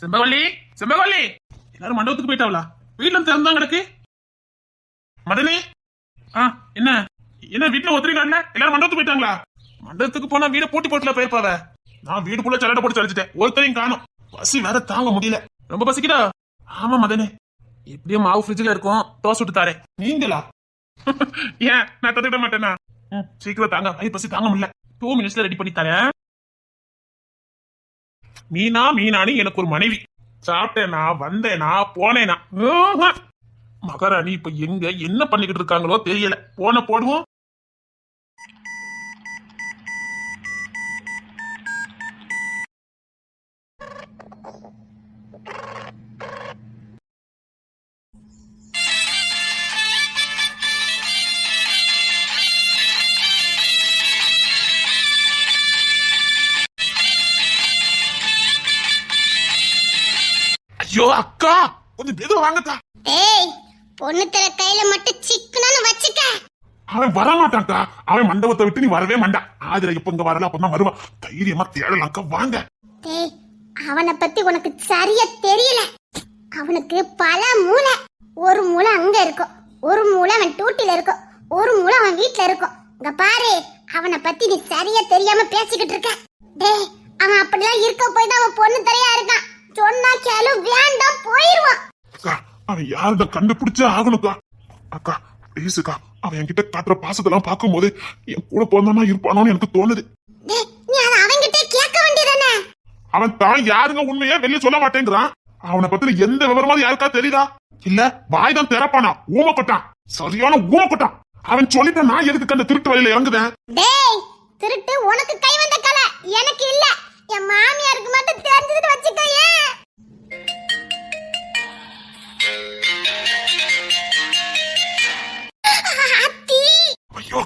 செம்பவள்ளி செம்பவள்ளி எல்லாரும் மண்டபத்துக்கு போயிட்டாவளா? வீட்டுல திறந்தான் கிடக்கு? மதனி ஆ என்ன? என்ன வீட்டுல ஒத்திரி காணல எல்லாரும் மண்டபத்துக்கு போயிட்டாங்களா? மண்டபத்துக்கு போனா வீட போட்டி போட்டுல போயிருப்பாவ. நான் வீடு புள்ள சலடை போட்டு சலிச்சிட்டேன். ஒருத்தரையும் காணும். பசி வேற தாங்க முடியல. ரொம்ப பசிக்குதா? ஆமா மதனே. எப்படியும் மாவு ஃப்ரிட்ஜ்ல இருக்கும். தோசை விட்டு தாரேன். நீங்களா? ஏன் நான் தந்துக்கிட மாட்டேனா? சீக்கிரம் தாங்க. ஐ பசி தாங்க முடியல. டூ மினிட்ஸ்ல ரெடி பண்ணி தரேன். மீனா மீனானு எனக்கு ஒரு மனைவி. சாப்பிட்டேனா வந்தேனா போனேனா. மகாராணி இப்ப எங்க என்ன பண்ணிக்கிட்டு இருக்காங்களோ தெரியல. போன போடுவோம் ஐயோ அக்கா! கொஞ்சம் மெதுவா வாங்கத்தா ஏய் பொண்ணு தர கையில மட்டும் சிக்கனன்னு வச்சுக்க. அவன் வர மாட்டான்க்கா அவன் மண்டபத்தை விட்டு நீ வரவே மாட்டான் ஆதிர இப்ப இங்க வரல அப்பதான் வருவான் தைரியமா தேடலாம் அக்கா வாங்க. டேய் அவனை பத்தி உனக்கு சரியா தெரியல. அவனுக்கு பல மூளை. ஒரு மூளை அங்க இருக்கும் ஒரு மூளை அவன் டூட்டில இருக்கும் ஒரு மூளை அவன் வீட்ல இருக்கும் இங்க பாரு அவனை பத்தி நீ சரியா தெரியாம பேசிக்கிட்டு இருக்க. டேய் அவன் அப்படிலாம் இருக்க போய் தான் அவன் பொண்ணு தரையா இருக்கான். சொன்னா கேளு வேண்டாம் போயிருவான். அக்கா அவன் யாருத கண்டுபிடிச்சே ஆகணும்க்கா. அக்கா ப்ளீஸுக்கா அவன் என்கிட்ட காட்டுற பாசத்தெல்லாம் பார்க்கும்போது என் கூட பிறந்தானா இருப்பானோன்னு எனக்கு தோணுது. அவன் தான் யாருங்க உண்மையே வெளியே சொல்ல மாட்டேங்கிறான். அவனை பத்தின எந்த விவரமாவது யாருக்கா தெரியுதா? இல்ல வாய் தான் திறப்பானா? ஊமப்பட்டான் சரியான ஊமப்பட்டான் அவன் சொல்லிட்டான் நான் எதுக்கு அந்த திருட்டு வழியில இறங்குதேன் டேய் திருட்டு உனக்கு கை வந்த கலை. எனக்கு இல்ல. என் மாமியாருக்கு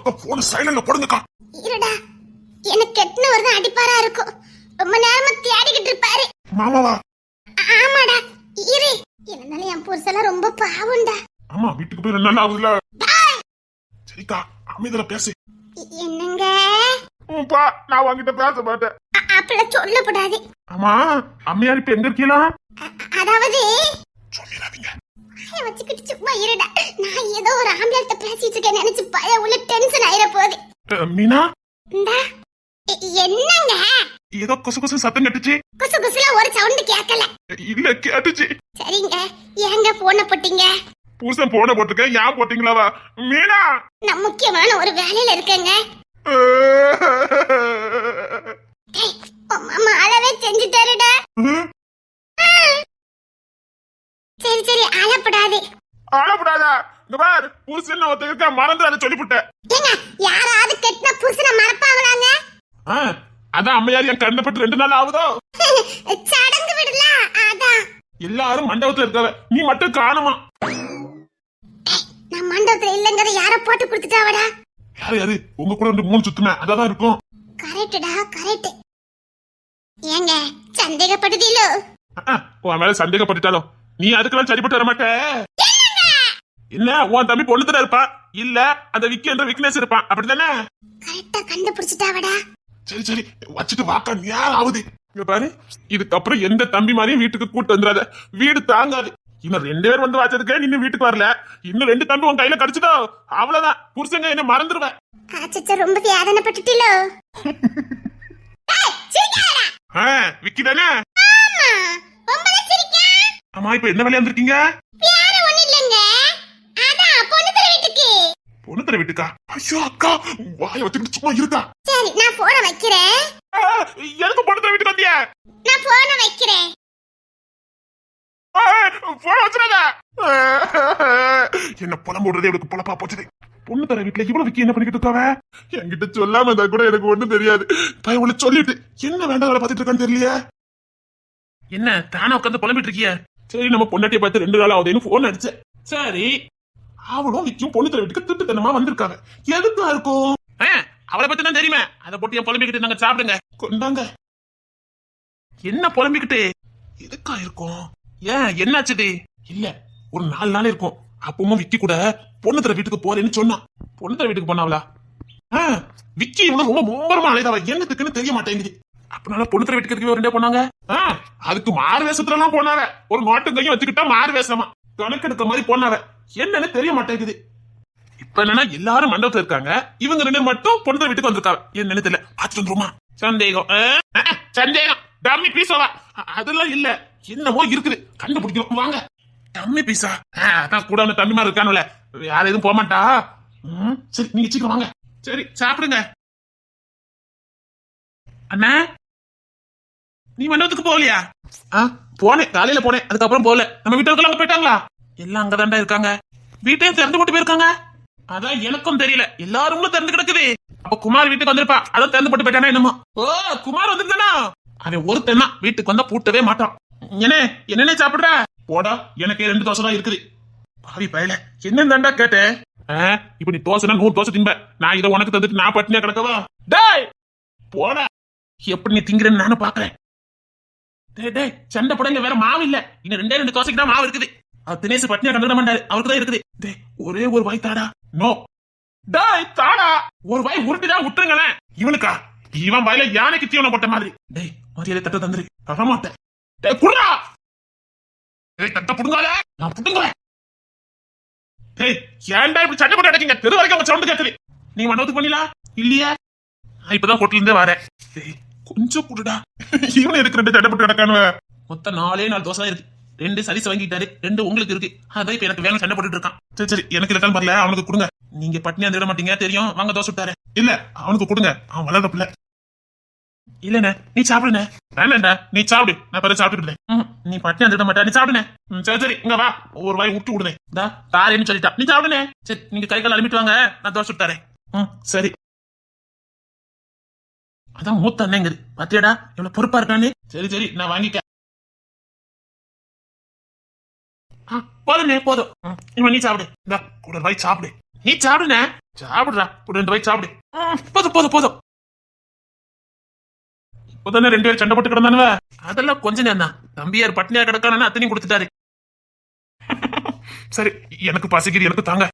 அக்கா போன சைலண்ட்ல போடுங்கக்கா இருடா எனக்கு கெட்டின வருது அடிப்பாரா இருக்கும். ரொம்ப நேரமா தேடிக்கிட்டு இருப்பாரு. மாமாவா? ஆமாடா இரு. இருந்தாலும் என் புருஷெல்லாம் ரொம்ப பாவம்டா. ஆமா வீட்டுக்கு போய் ரெண்டு நாள் ஆகுதுல சரிக்கா அமைதியில பேசு. என்னங்க? பா நான் உங்ககிட்ட பேச மாட்டேன். அ- அப்படிலாம் சொல்லக்கூடாது. ஆமா அம்மையார் இப்ப எங்க இருக்கீங்களா? அதாவது? சொல்லிடாதீங்க. வாயை வச்சுக்கிட்டு சும்மா இருடா. நான் ஏதோ ஒரு ஆம்பளத்தை பேசிட்டு இருக்கேன். நினைச்சு பய உள்ள டென்ஷன் ஆயிர போகுது. மீனா? என்னங்க? ஏதோ கொசு கொசு சத்தம் கட்டுச்சு. குசு குசுல ஒரு சவுண்ட் கேட்கல இல்ல கேட்டுச்சு. சரிங்க. ஏங்க போன போட்டீங்க? புருஷன் போன போட்டிருக்கேன். ஏன் போட்டீங்களாவா? மீனா? நான் முக்கியமான ஒரு வேலையில இருக்கேங்க. டேய், உன் மாமா அளவே செஞ்சுட்டாருடா ம், சரி சரி அழப்படாது ஆளப்படாதா இங்க பார் புருஷன் ஒருத்தர் இருக்க மறந்து அதை சொல்லிவிட்டேன் யாராவது கெட்டின புருஷனை மறப்பாங்களாங்க? அதான் அம்மையார் என் கண்ணப்பட்டு ரெண்டு நாள் ஆகுதோ? சடங்கு விடலாம் அதான். எல்லாரும் மண்டபத்துல இருக்கவ நீ மட்டும் காணுமா? நான் மண்டபத்துல இல்லங்கறத யார போட்டு கொடுத்துட்டாவடா. யாரு யாரு? உங்க கூட ரெண்டு மூணு சுத்துமே அதான் இருக்கும். கரெக்டுடா கரெக்ட். ஏங்க சந்தேகப்படுதீலோ? உன் மேல சந்தேகப்பட்டுட்டாலும் நீ அதுக்கெல்லாம் சரிப்பட்டு வர மாட்ட என்ன உன் தம்பி பொண்ணுத்துல இருப்பான். இல்ல அந்த விக்கி என்ற விக்னேஷ் இருப்பான். அப்படித்தானே? கரெக்டா கண்டுபிடிச்சிட்டாவடா சரி சரி வச்சுட்டு வாக்கா நேரம் ஆகுது. இங்க பாரு இதுக்கப்புறம் எந்த தம்பி மாதிரியும் வீட்டுக்கு கூட்டு வந்துடாத. வீடு தாங்காது. இன்னும் ரெண்டு பேர் வந்து வச்சதுக்கே இன்னும் வீட்டுக்கு வரல. இன்னும் ரெண்டு தம்பி உன் கையில கடிச்சுதோ? அவ்வளவுதான். புருஷங்க என்ன மறந்துடுவேன் அச்சச்ச ரொம்ப வேதனைப்பட்டுட்டீலோ. ஏய், சிரிக்காதடா. ஆ, விக்கி தானே? ஆமா, இப்ப என்ன வேலையா வந்திருக்கீங்க வேற ஒண்ணும் இல்லைங்க. அதான், பொண்ணு தர வீட்டுக்கு. தர வீட்டுக்கா. ஐயோ அக்கா வாய வச்சுக்கிட்டு சும்மா இருக்கா சரி நான் போன வைக்கிறேன். பொண்ணு தர வீட்டுக்கு வந்தியா? நான் போன வைக்கிறேன். போன வச்சிடாத. என்ன புலம் போடுறதே இவளுக்கு புலப்பா போச்சுது. பொண்ணு தர வீட்டுல இவ்வளவு விக்கி என்ன பண்ணிக்கிட்டு இருக்காவ? என்கிட்ட சொல்லாம இருந்தா கூட எனக்கு ஒண்ணும் தெரியாது. பயவுள்ள சொல்லிட்டு என்ன வேண்டாம் வேலை பார்த்துட்டு இருக்கான்னு தெரியலையே. என்ன தானே உட்காந்து புலம்பிட்டு இருக்கிய? சரி நம்ம பொண்டாட்டிய பார்த்து ரெண்டு நாள் ஆகுதுன்னு போன் அடிச்சேன். சரி. அவளும் விக்கும் பொண்ணு தர வீட்டுக்கு திட்டுத்தனமா வந்திருக்காங்க. எதுக்கா இருக்கும்? அவளை பத்தி தான் தெரியுமே. அதை போட்டு என் புலம்பிக்கிட்டு நாங்க சாப்பிடுங்க. கொண்டாங்க. என்ன புலம்பிக்கிட்டு? எதுக்கா இருக்கும்? ஏன் என்னாச்சுடி இல்ல ஒரு நாலு நாள் இருக்கும். அப்பவும் விக்கி கூட பொண்ணு தர வீட்டுக்கு போறேன்னு சொன்னான் பொண்ணு தர வீட்டுக்கு போனாவளா? விக்கி இவனும் ரொம்ப மும்பரமா அலைதவ என்னத்துக்குன்னு தெரிய மாட்டேங்குது. அப்பனால பொண்ணு தர வீட்டுக்கு ரெண்டே போனாங்க? அதுக்கு மாறு வேஷத்துல எல்லாம் போனாவ ஒரு நோட்டு கையும் வச்சுக்கிட்டா மாறு வேஷமா. கணக்கெடுத்த மாதிரி போனாவ என்னன்னு தெரிய மாட்டேங்குது. இப்ப என்னன்னா எல்லாரும் மண்டபத்துல இருக்காங்க. இவங்க ரெண்டு மட்டும் பொண்ணு வீட்டுக்கு வந்திருக்காங்க. என்னன்னு தெரியல. பாத்துட்டு வந்துருமா சந்தேகம். சந்தேகம். டம்மி பீஸாவா? அதெல்லாம் இல்ல. என்னமோ இருக்குது. கண்டுபிடிக்கணும் வாங்க. டம்மி பீஸா? அதான் கூட அந்த தம்பி மாதிரி இருக்கானுல வேற எதுவும் போக மாட்டா? சரி நீங்க சீக்கிரம் வாங்க. சரி சாப்பிடுங்க. அண்ணா நீ மண்டபத்துக்கு போகலையா? ஆ? போனேன் காலையில போனேன் அதுக்கப்புறம் போகல. நம்ம வீட்டுக்கு போயிட்டாங்களா? எல்லாம் அங்கதான்டா இருக்காங்க. வீட்டையும் திறந்து போட்டு போயிருக்காங்க. அதான் எனக்கும் தெரியல. எல்லாரும் திறந்து கிடக்குது. அப்ப குமார் வீட்டுக்கு வந்திருப்பா. அதான் திறந்து போட்டு போயிட்டானா என்னமோ. ஓ குமார் வந்திருந்தானா? அவன் ஒருத்தன் தான். வீட்டுக்கு வந்தா பூட்டவே மாட்டான். என்ன என்னென்ன சாப்பிடுற? போடா எனக்கு ரெண்டு தோசை தான் இருக்குது. பாவி பயல. என்ன தாண்டா கேட்டேன் இப்ப நீ தோசைனா நூறு தோசை திம்ப நான் இதை உனக்கு தந்துட்டு நான் பட்டினியா கிடக்கவா? டேய் போடா. எப்படி நீ திங்கிறேன்னு நானும் பாக்குறேன். டேய் சண்டை போட வேற மாவு இல்ல. இன்னும் ரெண்டே ரெண்டு தோசைக்கு தான் மாவு இருக்குது. அவர் தினேஷ் பட்னியா கண்டுட மாட்டாரு. அவருக்கு தான் இருக்குது. டேய் ஒரே ஒரு வாய் தாடா. நோ. டேய் தாடா. ஒரு வாய் உருட்டிதான் விட்டுருங்களேன் இவனுக்கா? இவன் வாயில யானைக்கு தீவனம் போட்ட மாதிரி. டேய் மரியாதை தட்ட தந்துரு. வரமாட்டேன் டேய் குடுடா டேய் தட்ட புடுங்கால நான் புடுங்குறேன். டேய் ஏன்டா இப்படி சண்டை போட்டு அடைக்கீங்க தெரு வரைக்கும் உங்க சவுண்ட் கேட்குது நீ மண்டபத்துக்கு பண்ணிலா இல்லையா. நான் இப்பதான் ஹோட்டல் இருந்தே வரேன். டேய், கொஞ்சம் குடுடா. இவனு எதுக்கு ரெண்டு சண்டை போட்டு கிடக்கானுவ? மொத்தம் நாலே நாலு தோசை தான் இருக்கு. ரெண்டு சரிசு வாங்கிட்டாரு ரெண்டு உங்களுக்கு இருக்கு. அதான் இப்ப எனக்கு வேணும் சண்டை போட்டுட்டு இருக்கான். சரி சரி எனக்கு இருக்கான்னு வரல அவனுக்கு கொடுங்க. நீங்க பட்னி அந்த விட மாட்டீங்க. தெரியும். வாங்க தோசை விட்டாரு இல்ல அவனுக்கு கொடுங்க. அவன் வளர்ற பிள்ளை. இல்லண்ணே நீ சாப்பிடுண்ணே. வேணாண்டா நீ சாப்பிடு. நான் பிறகு சாப்பிட்டுக்கிறேன் நீ அந்த விட மாட்டா. நீ சாப்பிடுண்ணே. ம், சரி சரி இங்க வா. ஒரு வாய் விட்டு விடுனே தா தாரேன்னு சொல்லிட்டா. நீ சாப்பிடுண்ணே. சரி நீங்க கை கால் அனுப்பிட்டு வாங்க. நான் தோசை விட்டாரேன் ம் சரி. அதான் மூத்த அண்ணங்குது பாத்தியாடா? இவ்வளவு பொறுப்பா இருக்கான்னு? சரி சரி நான் வாங்கிக்க போதும். ம், இனிமே நீ சாப்பிடு. இந்தா கூட வாய் சாப்பிடு. நீ சாப்பிடுண்ணே. சாப்பிடுறா கூட ரெண்டு வாய் சாப்பிடு. போதும் போதும் போதும். இப்போதானே ரெண்டு பேரும் சண்டை போட்டு கிடந்தானுவ அதெல்லாம் கொஞ்ச நேரம் தான் தம்பியார் பட்னியா கிடக்கானு அத்தனையும் கொடுத்துட்டாரு. சரி எனக்கு பசிக்குது எனக்கு தாங்க.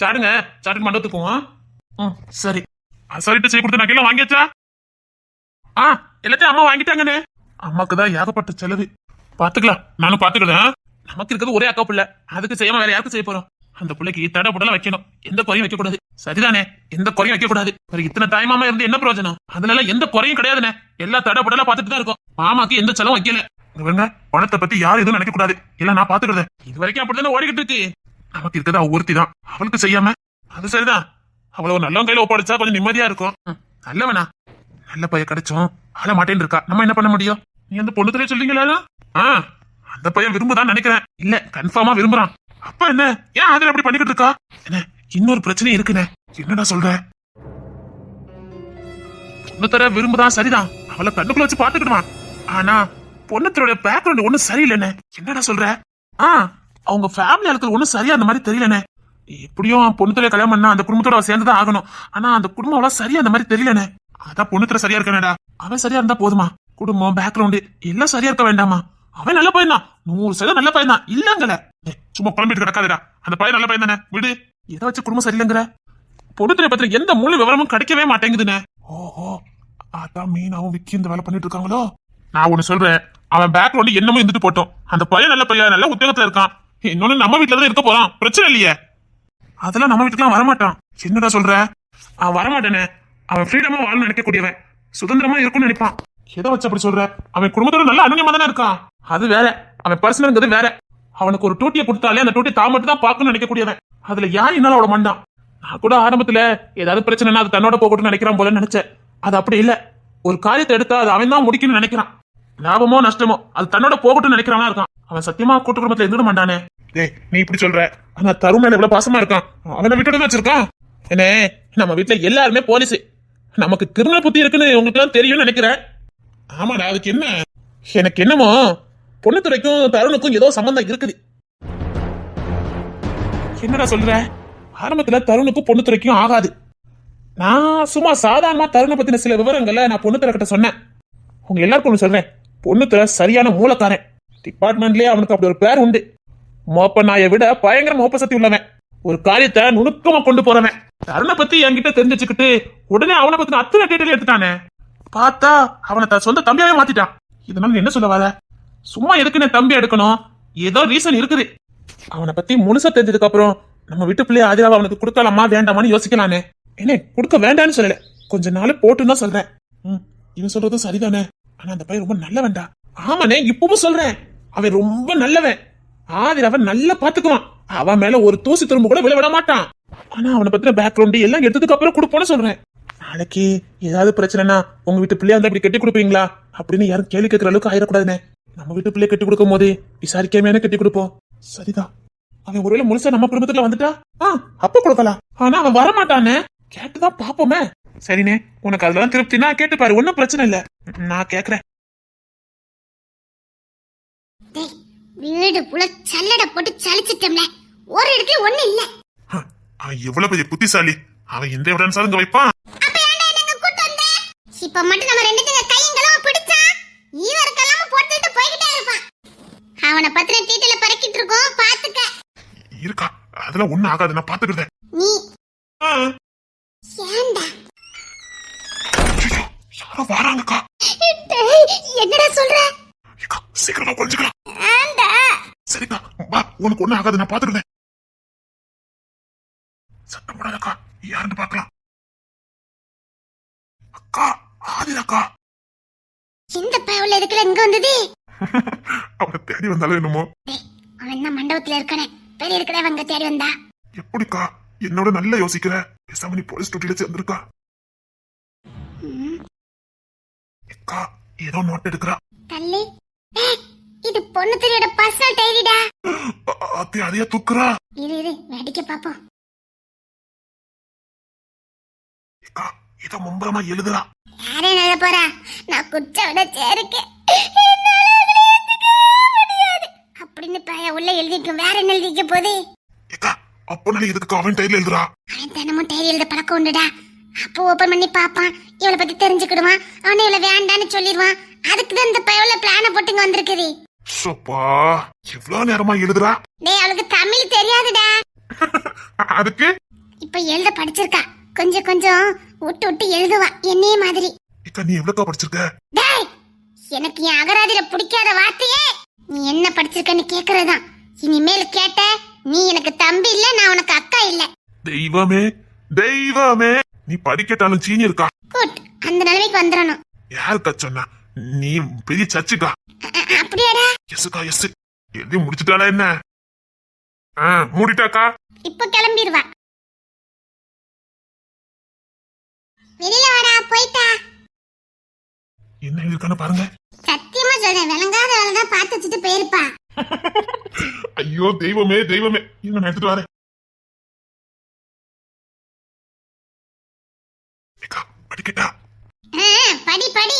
சாடுங்க சாப்பிட்டு மண்டபத்துக்கு போவோம். சரி. சரிட்டு செய்ய கொடுத்த நகையெல்லாம் வாங்கியாச்சா? ஆ எல்லாத்தையும் அம்மா வாங்கிட்டாங்கண்ணே. அம்மாக்கு தான் ஏகப்பட்ட செலவு. பாத்துக்கலாம். நானும் பாத்துக்கிறேன் நமக்கு இருக்கிறது ஒரே அக்கா பிள்ளை. அதுக்கு செய்யாம வேற யாருக்கும் செய்ய போறோம்? அந்த பிள்ளைக்கு தடை புடலாம் வைக்கணும். எந்த குறையும் வைக்க கூடாது சரிதானே? எந்த குறையும் வைக்க கூடாது ஒரு இத்தனை தாய்மாமா இருந்து என்ன பிரயோஜனம்? அதனால எந்த குறையும் கிடையாதுண்ணே. எல்லா தடை புடலாம் பார்த்துட்டு தான் இருக்கும். மாமாக்கு எந்த செலவும் வைக்கல. பணத்தை பத்தி யாரும் எதுவும் நினைக்க கூடாது. இல்ல நான் பாத்துக்கிறேன். இது வரைக்கும் அப்படிதானே ஓடிக்கிட்டு இருக்கு. நமக்கு இருக்கிறது அவ ஒருத்தி தான். அவளுக்கு செய்யாம. அது சரிதான். அவ்வளவு நல்லவன் கையில ஒப்படைச்சா கொஞ்சம் நிம்மதியா இருக்கும். நல்லவனா? நல்ல பையன் கிடைச்சோம் ஆள மாட்டேன்னு இருக்கா. நம்ம என்ன பண்ண முடியும்? நீ அந்த பொண்ணுத்திலே சொல்றீங்களா ஆ அந்த பையன் விரும்புதான் நினைக்கிறேன். இல்ல கன்ஃபார்மா விரும்புறான். அப்ப என்ன? ஏன் அதுல அப்படி பண்ணிக்கிட்டு இருக்கா? என்ன இன்னொரு பிரச்சனை இருக்குண்ணே என்னடா சொல்ற? பொண்ணுத்தர விரும்புதான் சரிதான். அவளை கண்ணுக்குள்ள வச்சு பாத்துக்கிடுவான் ஆனா பொண்ணுத்தரோட பேக்ரவுண்ட் ஒண்ணும் சரியில்லைண்ணே என்னடா சொல்ற? ஆ அவங்க ஃபேமிலி ஆட்கள் ஒண்ணும் சரியா அந்த மாதிரி தெரியலண்ணே எப்படியும் பொண்ணுத்தரைய கல்யாணம் பண்ணா அந்த குடும்பத்தோட சேர்ந்து சேர்ந்துதான் ஆகணும். ஆனா அந்த குடும்பம் அவ்வளவு சரியா அந்த மாதிரி தெரியலண்ணே அதான் பொண்ணுத்திர சரியா இருக்கானடா அவன் சரியா இருந்தா போதுமா. குடும்பம் பேக்ரவுண்ட் எல்லாம் சரியா இருக்க வேண்டாமா? அவன் நல்ல பையன் தான் நூறு சதவீதம் நல்ல பையன் தான் இல்லங்கல சும்மா குழம்பிட்டு கிடக்காதடா. அந்த பையன் நல்ல பையன் தானே. விடு. எதை வச்சு குடும்பம் சரியில்லைங்கிற? பொண்ணுத்திரை பத்திர எந்த முழு விவரமும் கிடைக்கவே மாட்டேங்குதுண்ணே ஓஹோ அதான் மீனாவும் விக்கி இந்த வேலை பண்ணிட்டு இருக்காங்களோ? நான் ஒண்ணு சொல்றேன். அவன் பேக்ரவுண்ட் என்னமோ இருந்துட்டு போட்டோம். அந்த பையன் நல்ல பையன் நல்ல உத்தியோகத்துல இருக்கான். இன்னொன்னு நம்ம வீட்டுல தான் இருக்க போறான். பிரச்சனை இல்லையே. அதெல்லாம் நம்ம வீட்டுக்குலாம் வரமாட்டான். என்னடா சொல்ற அவன் வரமாட்டானே. அவன் ஃப்ரீடமா வாழணும்னு நினைக்கக்கூடியவன். சுதந்திரமா இருக்கும்னு நினைப்பான். எதை வச்சு அப்படி சொல்ற? அவன் குடும்பத்தோட நல்ல அனுநியமா தானே இருக்கான். அது வேற. அவன் பர்சனல்ங்கிறது வேற. அவனுக்கு ஒரு டூட்டியை கொடுத்தாலே அந்த டூட்டி தான் மட்டும் தான் பார்க்கணும்னு நினைக்கக்கூடியவன். அதுல யார் என்னால அவட மாட்டான் நான் கூட ஆரம்பத்துல ஏதாவது பிரச்சனைனா அது தன்னோட போகட்டும்னு நினைக்கிறான் போல நினைச்சேன். அது அப்படி இல்ல. ஒரு காரியத்தை எடுத்தா அது அவன் தான் முடிக்கணும்னு நினைக்கிறான். லாபமோ நஷ்டமோ அது தன்னோட போகட்டும்னு நினைக்கிறவனா இருக்கான். அவன் சத்தியமா கூட்டு குடும்பத்துல இருந்துட மாட்டானே. டேய் நீ இப்படி சொல்ற? ஆனா தருண் மேல இவ்வளவு பாசமா இருக்கான். அவனை விட்டுட்டு வச்சிருக்கான். என்ன நம்ம வீட்டுல எல்லாருமே போலீஸ். நமக்கு கிரிமினல் புத்தி இருக்குன்னு உங்களுக்கு எல்லாம் தெரியும்னு நினைக்கிறேன். ஆமாடா அதுக்கு என்ன? எனக்கு என்னமோ பொண்ணுத்துறைக்கும் தருணுக்கும் ஏதோ சம்பந்தம் இருக்குது. என்னடா சொல்ற? ஆரம்பத்துல தருணுக்கும் பொண்ணுத்துறைக்கும் ஆகாது. நான் சும்மா சாதாரணமா தருணை பத்தின சில விவரங்களை நான் பொண்ணுத்துறை கிட்ட சொன்னேன். உங்க எல்லாருக்கும் ஒண்ணு சொல்றேன். பொண்ணுத்துறை சரியான மூலக்காரன். டிபார்ட்மெண்ட்லயே அவனுக்கு அப்படி ஒரு பேர் உண்டு. மோப்ப நாயை விட பயங்கர மோப்ப சக்தி உள்ளவன். ஒரு காரியத்தை நுணுக்கமா கொண்டு போறவன். தருணை பத்தி என்கிட்ட தெரிஞ்சு வச்சுக்கிட்டு உடனே அவனை பத்தின அத்தனை டீட்டெயில் எடுத்துட்டானே. பார்த்தா அவனை தன் சொந்த தம்பியாவே மாத்திட்டான். இதனால நீ என்ன சொல்ல வர? சும்மா எதுக்கு நான் தம்பி எடுக்கணும்? ஏதோ ரீசன் இருக்குது. அவனை பத்தி முழுசா தெரிஞ்சதுக்கு அப்புறம் நம்ம வீட்டு பிள்ளைய ஆதிராவை அவனுக்கு கொடுக்கலாமா வேண்டாமான்னு யோசிக்கலானே என்ன கொடுக்க வேண்டாம்னு சொல்லல. கொஞ்ச நாள் போட்டுன்னு தான் சொல்றேன். ம் இவன் சொல்றதும் சரிதானே. ஆனா அந்த பையன் ரொம்ப நல்லவன்டா. ஆமாண்ணே இப்பவும் சொல்றேன். அவன் ரொம்ப நல்லவன். ஆதிராவை நல்லா பாத்துக்குவான். அவன் மேல ஒரு தூசி திரும்ப கூட விழ விட மாட்டான் ஆனா அவனை பத்தின பேக்ரவுண்ட் எல்லாம் எடுத்ததுக்கு அப்புறம் கொடுப்போன்னு சொல்றேன். நாளைக்கு ஏதாவது பிரச்சனைனா உங்க வீட்டு பிள்ளையா இருந்தா இப்படி கட்டி கொடுப்பீங்களா? அப்படின்னு யாரும் கேள்வி கேட்கற அளவுக்கு ஆயிடக்கூடாதுனே. நம்ம வீட்டு பிள்ளைய கட்டி கொடுக்கும் போது விசாரிக்காமையான கட்டி கொடுப்போம். சரிதான் அவன் ஒருவேளை முழுசா நம்ம குடும்பத்துல வந்துட்டா? ஆ அப்ப கொடுக்கலாம். ஆனா அவன் வரமாட்டானே. கேட்டுதான் பாப்போமே சரிண்ணே உனக்கு அதெல்லாம் திருப்தினா கேட்டு பாரு ஒன்னும் பிரச்சனை இல்ல. நான் கேக்குறேன். வீடு புல சல்லட போட்டு சலிச்சிட்டோம்ல. ஒரு இடத்துல ஒண்ணு இல்ல. அவன் எவ்வளவு பெரிய புத்திசாலி. அவன் எந்த இடம் சாருங்க வைப்பான் இப்ப மட்டும் நம்ம ரெண்டு பேரும் கையங்களும் பிடிச்சா ஈவருக்கெல்லாம் போட்டுட்டு போய்கிட்டே இருப்பான். அவனை பத்தின டீட்டெயில பறக்கிட்டு இருக்கோம் பாத்துக்க. இருக்கா? அதெல்லாம் ஒண்ணும் ஆகாது நான் பாத்துக்கிறேன். நீ. ஏன்டா? யாரோ வராங்கக்கா. என்னடா சொல்ற? சீக்கிரமா வா உனக்கு ஒண்ணும் ஆகாது நான் பாத்துக்கிறேன் சத்தம் போடாதக்கா யாருன்னு பாக்கலாம் அக்கா ஆதிராக்கா இந்த பயவுல எதுக்குல இங்க வந்தது? அவனை தேடி வந்தாலும் என்னமோ. அவன் தான் மண்டபத்துல இருக்கானே? பெரிய இருக்கிற அங்க தேடி வந்தா? எப்படிக்கா என்னோட நல்லா யோசிக்கிற? பேசாம நீ போலீஸ் டியூட்டில சேர்ந்திருக்கா? அக்கா ஏதோ நோட் எடுக்கிறா. தள்ளி. இது பொண்ணு தெரியோட பர்சனல் டைரிடா அத்தி அதையா தூக்குறா. இரு இரு வேடிக்கை பாப்போம். அக்கா ஏதோ மும்பரமா எழுதுறா. யாரே நல்ல போறா? நான் குச்ச விட சேருக்கேன் அப்படின்னு பைய உள்ள எழுதிக்கும் வேற என்ன எழுதிக்க போகுது? ஏக்கா அப்போ நான் எதுக்கு அவன் டைல எழுதுறா? அவன் தினமும் டைரி எழுத பழக்கம் உண்டுடா. அப்போ ஓபன் பண்ணி பாப்பான் இவளை பத்தி தெரிஞ்சுக்கிடுவான். அவனை இவளை வேண்டான்னு சொல்லிடுவான். அதுக்கு தான் இந்த பையவுல பிளான போட்டுங்க வந்திருக்குது. சப்பா எவ்வளவு நேரமா எழுதுறா? டேய் அவளுக்கு தமிழ் தெரியாதுடா. அதுக்கு? இப்ப எழுத படிச்சிருக்கா. கொஞ்சம் கொஞ்சம் விட்டு விட்டு எழுதுவா. என்னைய மாதிரி. ஏக்கா நீ எவ்வளவுக்கா படிச்சிருக்க? டேய் எனக்கு என் அகராதியில பிடிக்காத வார்த்தையே. நீ என்ன படிச்சிருக்கன்னு கேக்குறதுதான். இனிமேல் கேட்ட நீ எனக்கு தம்பி இல்ல நான் உனக்கு அக்கா இல்ல. தெய்வமே தெய்வமே. நீ படிக்கட்டாலும் சீனி இருக்கா? குட் அந்த நிலைமைக்கு வந்துடணும். யாருக்கா சொன்னா? நீ பெரிய சர்ச்சுக்கா? அப்படியாடா? எஸ்க்கா எஸ் எழுதி முடிச்சிட்டாளா என்ன? ஆ மூடிட்டாக்கா? இப்ப கிளம்பிடுவா. வெளியில வாடா போயிட்டா. என்ன எழுதிருக்கான்னு பாருங்க. சத்தியமா சொல்றேன் விளங்காத வேலை தான் பார்த்து வச்சுட்டு போயிருப்பா. ஐயோ தெய்வமே தெய்வமே. இருங்க நான் எடுத்துட்டு வரேன். ஏக்கா, படிக்கட்டா ஆ, படி படி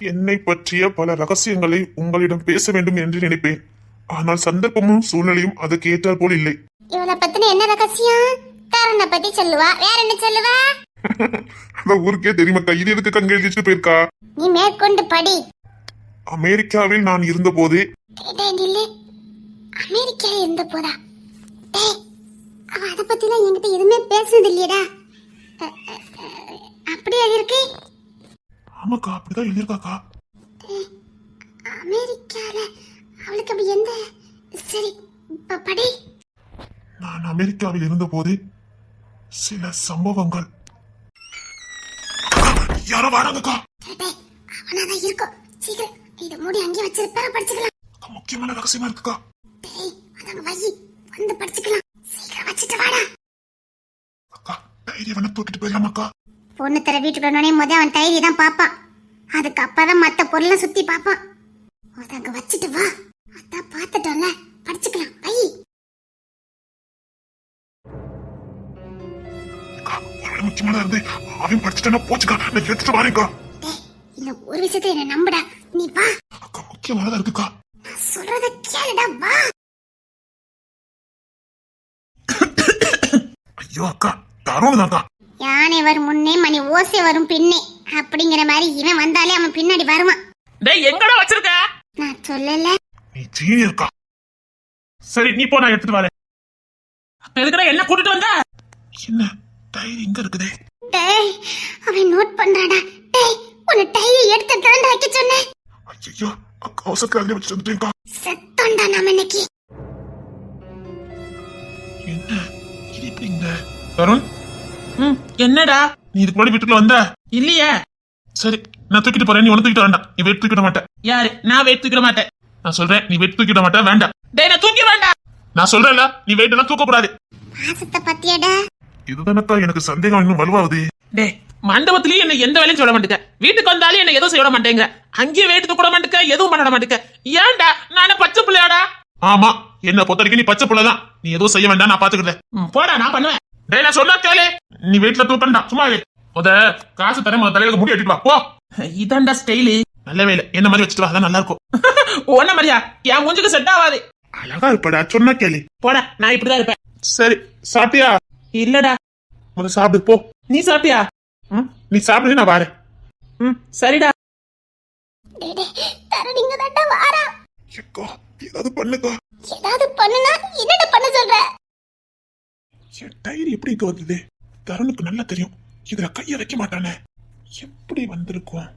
என்னை பற்றிய பல ரகசியங்களை உங்களிடம் பேச வேண்டும் என்று நினைப்பேன். ஆனால் சந்தர்ப்பமும் சூழ்நிலையும் அதுக்கு ஏற்றால் போல் இல்லை. இவளை பத்தின என்ன ரகசியம்? தருணை பத்தி சொல்லுவா. வேற என்ன சொல்லுவா? அந்த ஊருக்கே தெரியுமாக்கா இது எதுக்கு கங்க எழுதிட்டு போயிருக்கா? நீ மேற்கொண்டு படி. அமெரிக்காவில் நான் டேய், நில்லு. அமெரிக்கால இருந்த போதா அவ அத பத்திலாம் என்கிட்ட எதுவுமே பேசுனது இல்லையடா அப்படியா இருக்கு? ஆமாக்கா அப்படிதான் எழுதியிருக்காக்கா. அமெரிக்கால அவளுக்கு அப்படி எந்த சரி படி? நான் அமெரிக்காவில் இருந்தபோது சில சம்பவங்கள். யாரோ வராங்கக்கா. அவனாதான் இருக்கும் சீக்கிரம் இதை மூடி அங்கேயே வச்சிருப்பா படிச்சுக்கலாம். அக்கா, முக்கியமான ரகசியமா இருக்குக்கா. டேய் அதாங்க வை வந்து படிச்சுக்கலாம். சீக்கிரம் வச்சுட்டு வாடா. அக்கா டைரி வேணா தூக்கிட்டு போயிடலாமாக்கா. பொண்ணு தர வீட்டுக்கு வரணுனே முத அவன் டைரி தான் பார்ப்பான். அதுக்கு அப்பதான் மத்த பொருளை சுத்தி பார்ப்பான். அத அங்க வச்சுட்டு வா. அதான் பார்த்துட்டோம்ல. படிச்சுக்கலாம். வை முக்கியமானதா இருந்து அவன் படிச்சுட்டானா போச்சுக்கா. நான் எடுத்துட்டு வரேன்க்கா. டேய் இந்த ஒரு விஷயத்தை என்ன நம்புடா. நீ வா. அக்கா முக்கியமானதா இருக்குக்கா. நான் சொல்றத கேளுடா வா. ஐயோ அக்கா தருண் தான்க்கா. வரும் முன்னே மணி ஓசை வரும் பின்னே அப்படிங்கிற மாதிரி இவன் வந்தாலே அவன் பின்னாடி வருவான். டேய் எங்கடா வச்சிருக்க? நான் சொல்லல. நீ சீனியர்க்கா சரி நீ போ நான் எடுத்துட்டு வரேன். எதுக்குடா என்ன கூட்டிட்டு வந்த? என்ன டைரி இங்க இருக்குதே. டேய் அவன் நோட் பண்றாடா. டேய் உன்னை டைரி எடுத்து தாண்டா வைக்க சொன்னேன். ஐயோ அக்கா அவசரத்துல அங்கே வச்சுட்டு வந்துட்டேன்க்கா செத்தோண்டா நாம இன்னைக்கு. என்ன? இது தருண் ம் என்னடா? நீ இதுக்கு முன்னாடி வீட்டுக்குள்ள வந்த? இல்லையே. சரி நான் தூக்கிட்டு போறேன். நீ ஒண்ணு தூக்கிட்டு வேண்டாம் நீ வெயிட் தூக்கிட மாட்டேன் யாரு? நான் வெயிட் தூக்கிட மாட்டேன். நான் சொல்றேன் நீ வெயிட் தூக்கிட மாட்டேன் வேண்டாம். டேய் நான் தூக்கி வேண்டாம். நான் சொல்றேன்ல நீ வெயிட் எல்லாம் தூக்கக்கூடாது பாசத்தை பத்தியடா. இதுதானக்கா எனக்கு சந்தேகம் இன்னும் வலுவாகுது? டேய் மண்டபத்திலயும் என்ன எந்த வேலையும் சொல்ல மாட்டேங்க வீட்டுக்கு வந்தாலும் என்ன எதுவும் செய்ய மாட்டேங்கிற. அங்கேயே வெயிட் தூக்க மாட்டேங்க எதுவும் பண்ண மாட்டேங்க ஏன்டா? நானே பச்சை பிள்ளையாடா? ஆமா என்ன பொறுத்த வரைக்கும் நீ பச்சை புள்ளதான். நீ எதுவும் செய்ய வேண்டாம் நான் பாத்துக்கிட்டேன் ம், போடா நான் பண்ணுவேன். டேய் நான் சொன்னா கேளு. நீ வீட்டுல தூக்கண்டா சும்மா இரு. முத காசு தரேன் முத தலையில முடி எடுத்துட்டு வா. போ. இதான்டா ஸ்டைலு நல்ல வேலை. என்ன மாதிரி வச்சுட்டு வா. அதான் நல்லா இருக்கும் ஒன்ன மாதிரியா? என் மூஞ்சுக்கு செட் ஆகாது. அழகா இருப்படா. சொன்னா கேளு. போடா நான் இப்படிதான் இருப்பேன். சரி சாப்பிட்டியா? இல்லடா. முத சாப்பிடு போ. நீ சாப்பிட்டியா? நீ சாப்பிடு நான் வரேன். ம் சரிடா. ஏதாவது பண்ணுக்கா. ஏதாவது பண்ணுனா என்னடா பண்ண சொல்ற? என் டயர் எப்படி இங்க வந்தது? தருணுக்கு நல்லா தெரியும். இதுல கைய வைக்க மாட்டானே. எப்படி வந்திருக்கும்?